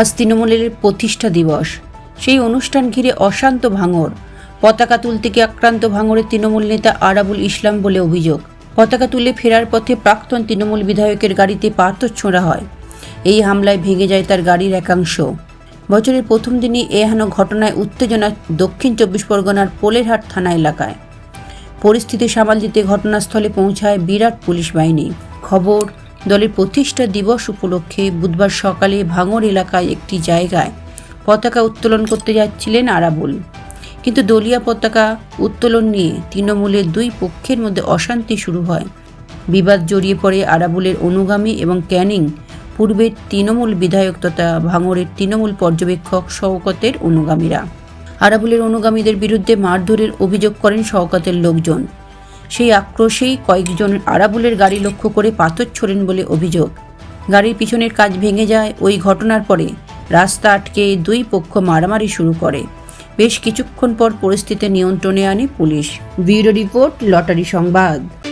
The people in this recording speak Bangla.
আজ তৃণমূলের প্রতিষ্ঠা দিবস। সেই অনুষ্ঠান ঘিরে অশান্ত ভাঙর পতাকা তুলতে গিয়ে আক্রান্ত ভাঙরের তৃণমূল নেতা আরাবুল ইসলাম বলে অভিযোগ। পতাকা তুলে ফেরার পথে প্রাক্তন তৃণমূল বিধায়কের গাড়িতে পাথর ছোঁড়া হয়। এই হামলায় ভেঙে যায় তার গাড়ির একাংশ। বছরের প্রথম দিনই এহেন ঘটনায় উত্তেজনা দক্ষিণ চব্বিশ পরগনার পোলেরহাট থানা এলাকায়। পরিস্থিতি সামাল দিতে ঘটনাস্থলে পৌঁছায় বিরাট পুলিশ বাহিনী। খবর দলের প্রতিষ্ঠা দিবস উপলক্ষে বুধবার সকালে ভাঙর এলাকায় একটি জায়গায় পতাকা উত্তোলন করতে যাচ্ছিলেন আরাবুল। কিন্তু দলীয় পতাকা উত্তোলন নিয়ে তৃণমূলের দুই পক্ষের মধ্যে অশান্তি শুরু হয়। বিবাদ জড়িয়ে পড়ে আরাবুলের অনুগামী এবং ক্যানিং পূর্বের তৃণমূল বিধায়ক তথা ভাঙরের তৃণমূল পর্যবেক্ষক শওকতের অনুগামীরা। আরাবুলের অনুগামীদের বিরুদ্ধে মারধরের অভিযোগ করেন শওকতের লোকজন। সেই আক্রোশেই কয়েকজন আরাবুলের গাড়ি লক্ষ্য করে পাথর ছোড়েন বলে অভিযোগ। গাড়ির পিছনের কাজ ভেঙে যায়, ওই ঘটনার পরে রাস্তা আটকে দুই পক্ষ মারামারি শুরু করে। বেশ কিছুক্ষণ পর পরিস্থিতি নিয়ন্ত্রণে আনে পুলিশ। ব্যুরো রিপোর্ট, লটারি সংবাদ।